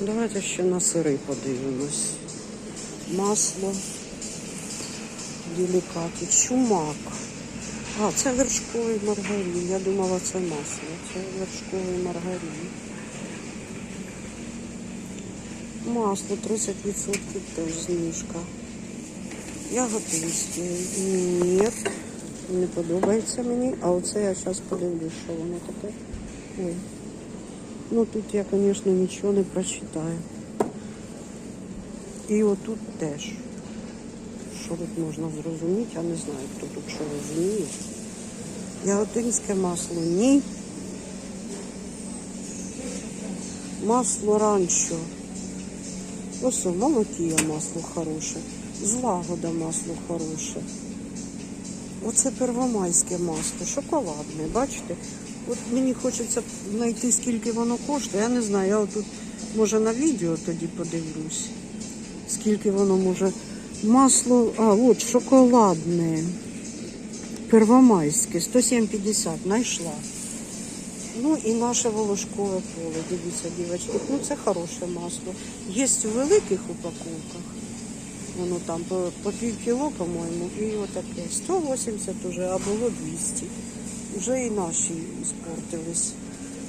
Давайте ще на сири подивимось. Масло. Делікаті. Чумак. А, це вершковий маргарин. Я думала, це масло. Це вершковий маргарин. Масло 30% теж знижка. Яготинське. Ні. Не подобається мені. А оце я зараз подивлюсь, що воно таке. Ой. Ну тут я, звісно, нічого не прочитаю. І отут теж. Що тут можна зрозуміти, я не знаю, хто тут що розуміє. Яготинське масло ні. Масло ранчо. Ось о, молотіє масло хороше. Злагода масло хороше. Оце первомайське масло, шоколадне, бачите? От мені хочеться знайти, скільки воно коштує. Я не знаю, я отут, може, на відео тоді подивлюсь. Скільки воно може. Масло, а, от шоколадне. Первомайське, 107,50, знайшла. Ну і наше волошкове поле. Дивіться, дівчатки. Ну це хороше масло. Є у великих упаковках. Воно там по, по пів кіло, по-моєму, і отаке. 180 уже, а було 200. Вже і наші спортились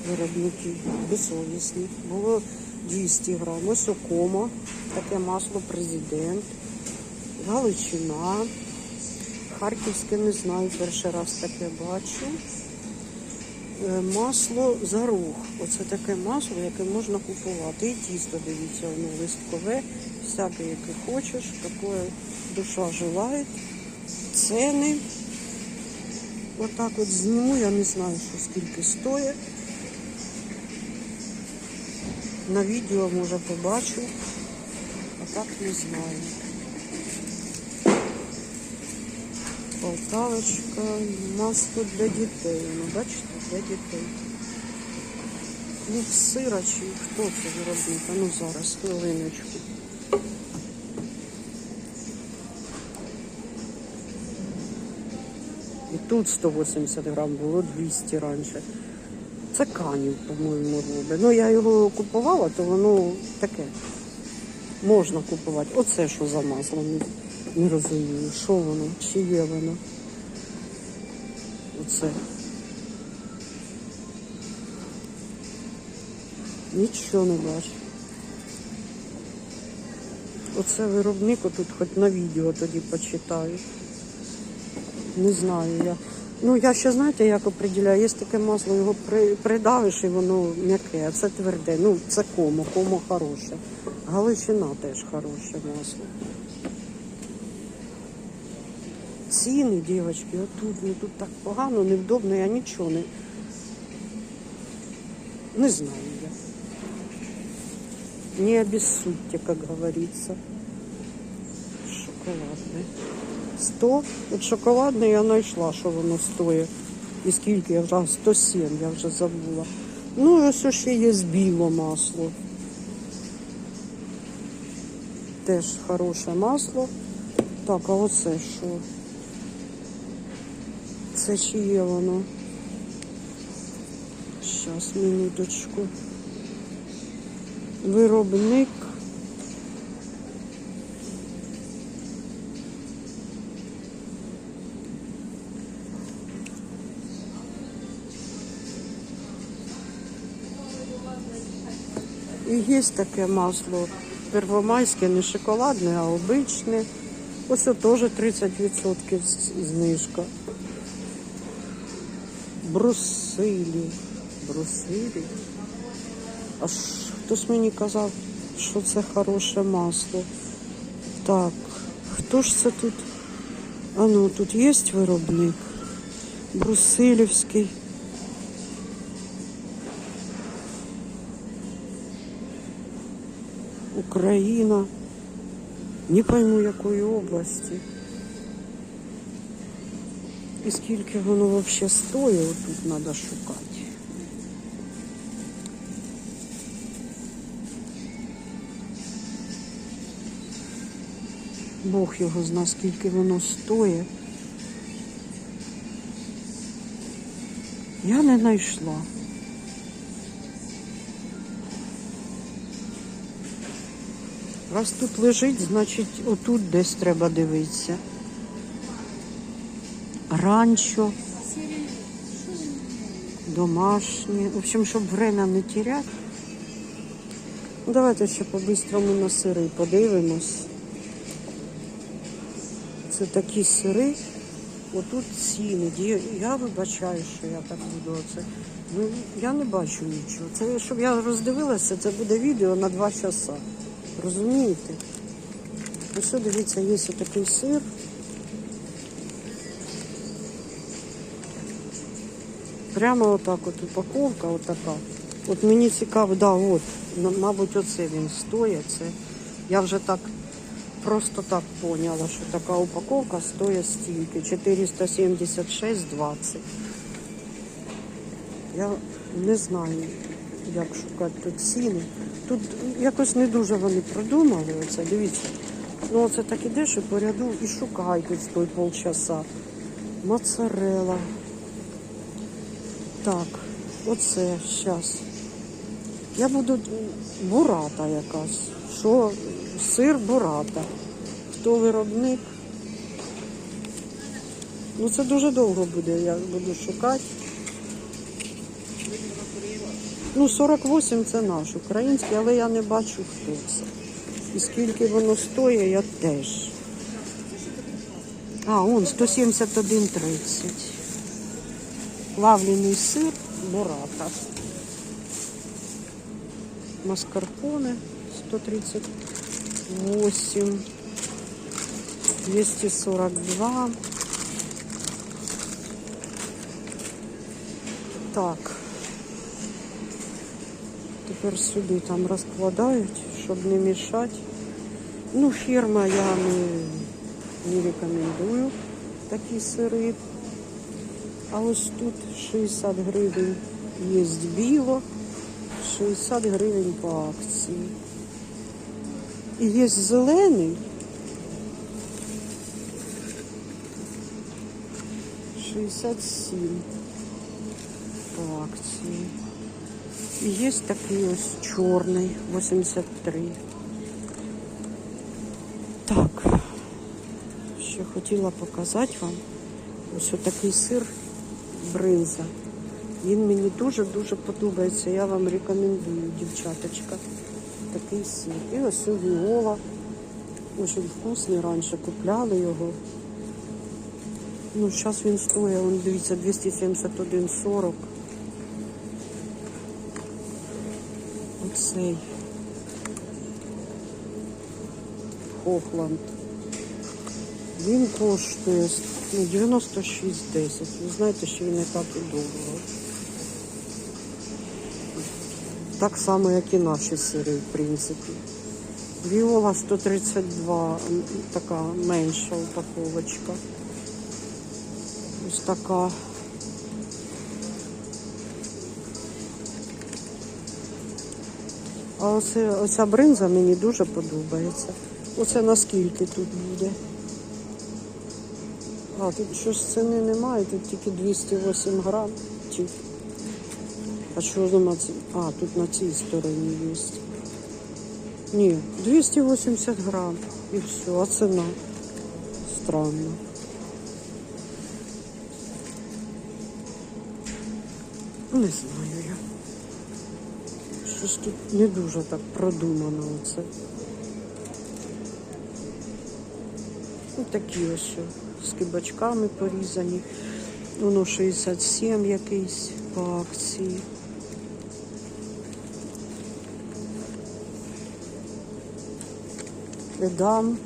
виробники безсовісні. Було 200 грам. Ось окома, таке масло президент, Галичина. Харківське не знаю, перший раз таке бачу. Е, Масло зарух. Оце таке масло, яке можна купувати. І тісто, дивіться, воно листкове, всяке, яке хочеш, таке душа желає. Ціни. Отак от зніму, я не знаю, що скільки стоїть. На відео може побачу, а так не знаю. Полтавочка, масло для дітей. Ну, бачите, для дітей. Ну, сира чи хто це виробник? А ну зараз, хвилиночку. Тут 180 грам було 200 раніше. Це канів, по-моєму, робить. Ну, я його купувала, то воно таке. Можна купувати. Оце що за масло? Не, розумію. Що воно? Чи є воно? Оце. Нічого не бачу. Оце виробник, отут хоч на відео тоді почитаю. Не знаю я. Ну, я ще знаєте, як определяю, є таке масло, його при, придавиш і воно м'яке, а це тверде. Ну, це комо, комо хороше. Галичина теж хороше масло. Ціни, дівчатки, отут, ну тут так погано, невдобно, я нічого не. Не знаю я. Не обессудьте, как говорится. Шоколадне. 100. От шоколадне я знайшла, що воно стоїть. І скільки я вже 107, я вже забула. Ну, і ось ще є біло масло. Теж хороше масло. Так, а оце що? Це чиє воно? Щас, минуточку. Виробник. І є таке масло первомайське, не шоколадне, а обичне. Ось теж 30% знижка. Брусилі. Брусилі. А ж хтось мені казав, що це хороше масло. Так, хто ж це тут? А ну, тут є виробник. Брусилівський. Україна. Не пойму якої області. І скільки воно взагалі стоїть, тут треба шукати. Бог його зна, скільки воно стоїть. Я не знайшла. Раз тут лежить, значить отут десь треба дивитися. Ранчо. Домашнє. В общем, щоб время не теряти. Ну, Давайте ще по-бистрому на сири подивимось. Це такі сири. Отут ціни. Я вибачаю, що я так буду оце. Ну, я не бачу нічого. Це щоб я роздивилася, це буде відео на два часа. Розумієте? Ось що, дивіться, є такий сир. Прямо отак от упаковка, отака. От мені цікаво, да, от, мабуть, оце він стоїть. Це я вже так просто так поняла, що така упаковка стоїть стільки. 476,20. Я не знаю, як шукати тут ціни. Тут якось не дуже вони продумали оце. Дивіться. Ну оце так ідеш і по ряду і шукай тут той полчаса. Моцарела. Так, оце зараз. Я буду бурата якась. Що сир бурата. Хто виробник? Ну це дуже довго буде, я буду шукати. Ну, 48 це наш український, але я не бачу, хто це. І скільки воно стоїть, я теж. А, он 171,30. Плавлений сир, бурата. Маскарпоне 138. 242. Так. Тепер сюди там розкладають, щоб не мішати. Ну, фірма я не, не рекомендую такі сири. А ось тут 60 гривень є біло, 60 гривень по акції. І є зелений. 67 по акції. І є такий ось чорний, 83. Так, ще хотіла показати вам ось такий сир бринза. Він мені дуже-дуже подобається. Я вам рекомендую, дівчаточка. Такий сир. І ось у Віола. Дуже вкусний, раніше купляли його. Ну, зараз він стоїть, дивіться, 271,40. Оцей. Хохланд. Він коштує ну, 96,10. Ви знаєте, що він не так і довго. Так само, як і наші сири, в принципі. Віола 132, така менша упаковочка. Ось така. А оце, оця бринза мені дуже подобається. Оце наскільки тут буде. А, тут щось ціни немає, тут тільки 208 грам. А що на ці? А, тут на цій стороні є. Ні, 280 грам. І все, а ціна. Странно. Не знаю я. Щось тут не дуже так продумано оце. Ось такі ось з кибачками порізані. Воно 67 якийсь по акції. Едам.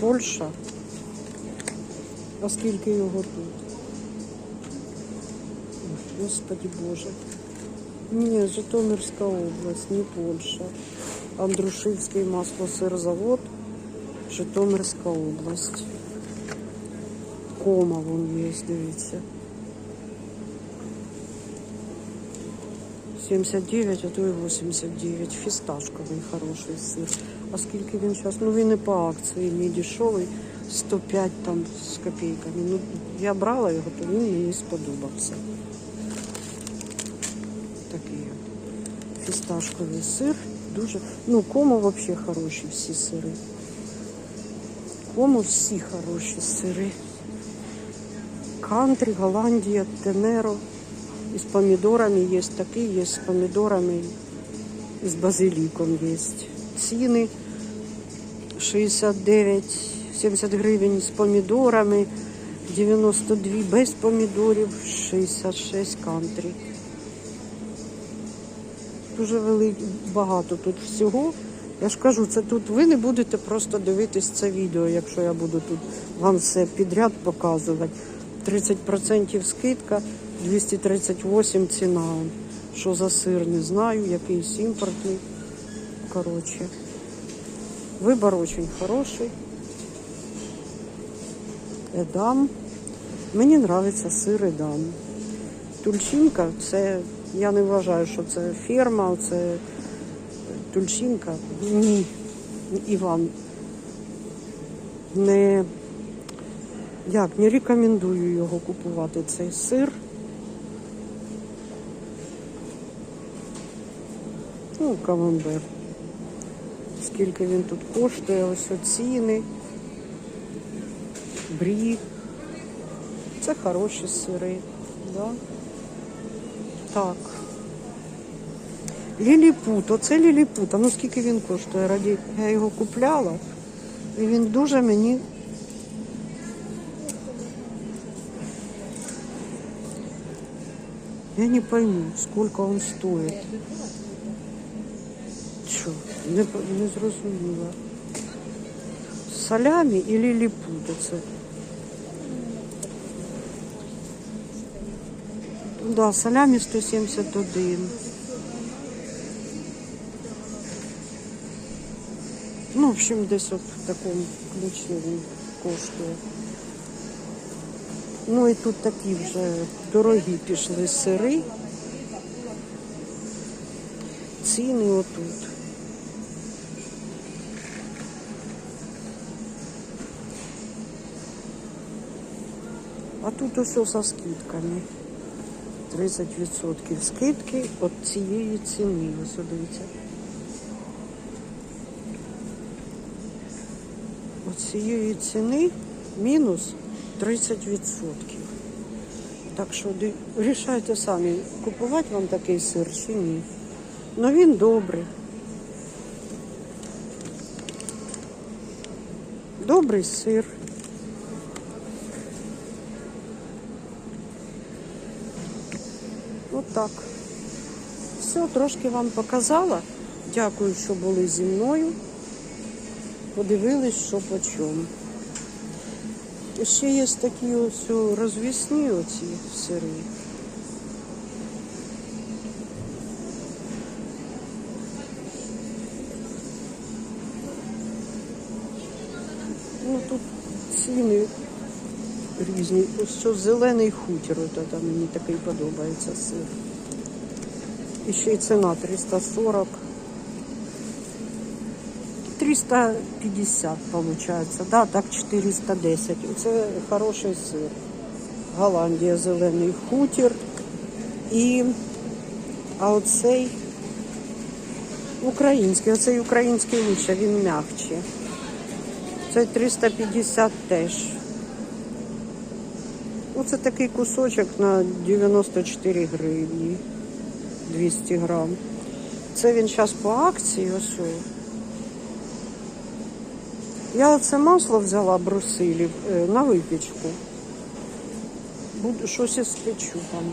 Польща. А скільки його тут? Господи Боже. Ні, Житомирська область, не Польща. Андрушівський маслосирзавод, Житомирська область. Кома вон є, дивіться. 79, а то і 89. Фісташковий хороший сир. А скільки він зараз? Ну він і по акції, не дешевий. 105 там з копійками. Ну, я брала його, то він мені сподобався. Такий от. Фісташковий. сир. Дуже. Ну, кому взагалі хороші всі сири. Кому всі хороші сири. Кантрі, Голландія, Тенеро. І з помідорами є такий, є з помідорами, з базиліком є. Ціни 69, 70 гривень з помідорами, 92 без помідорів, 66 кантрі. Дуже великі, багато тут всього. Я ж кажу, це тут ви не будете просто дивитись це відео, якщо я буду тут вам все підряд показувати. 30% скидка, 238 ціна. Що за сир, не знаю, якийсь імпортний. Коротше. Вибор очень хороший. Едам. Мені подобається сир Едам. Тульчинка це, я не вважаю, що це ферма, це тульчинка. Ні. Іван. Не, як, не рекомендую його купувати, цей сир. Ну, камамбер. Скільки він тут коштує, ось ціни. Брі. Це хороші сири. Да? Так. Ліліпут, оце ліліпут. А ну скільки він коштує? Раді я його купляла. І він дуже мені. Я не пойму, сколько он стоит. Що? Не, не зрозуміла. Салямі і ліліпут Да, салямі 171. Ну, в общем, десь от в такому ключі він коштує. Ну і тут такі вже дорогі пішли сири. Ціни отут. А тут усе со скидками. 30% скидки від цієї ціни. Ось дивіться. От цієї ціни мінус 30%. Так що рішайте самі, купувати вам такий сир чи ні. Ну він добрий. Добрий сир. Отак. Все, трошки вам показала. Дякую, що були зі мною. Подивились, що по чому. Ще є такі ось розвісні оці сири. Ну тут ціни різні. Ось що зелений хутір, от мені такий подобається сир. І ще й ціна 340. 350 получается, да, так 410. Це хороший сир. Голландія зелений хутір. І а оцей український, оцей український лучше, він м'якче. Цей 350 теж. Оце такий кусочок на 94 гривні. 200 грам. Це він зараз по акції, ось. Я оце масло взяла брусилів е, на випічку. Буду щось спечу там.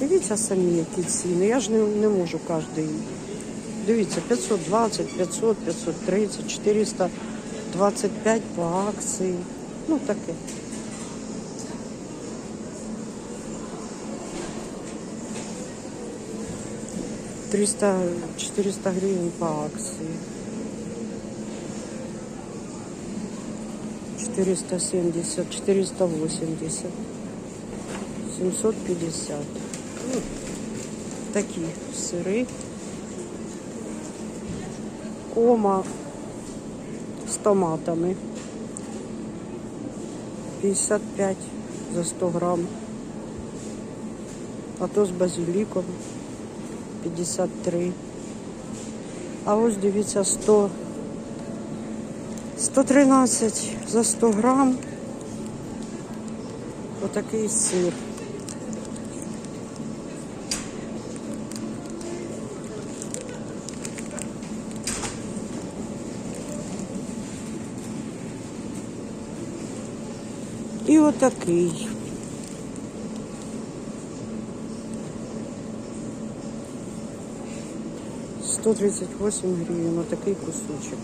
Дивіться самі, які ціни. Я ж не, не можу кожен. Дивіться, 520, 500, 530, 425 по акції. Ну таке. Триста, 400 гривень по акції. 470, 480, 750. Ну, такі сири. Кома з томатами. 55 за 100 грам. А то з базиліком 53. А ось дивіться 100. 113 за 100 грам. Отакий сир. І отакий. Сто тридцять восемь гривень, отакий кусочок.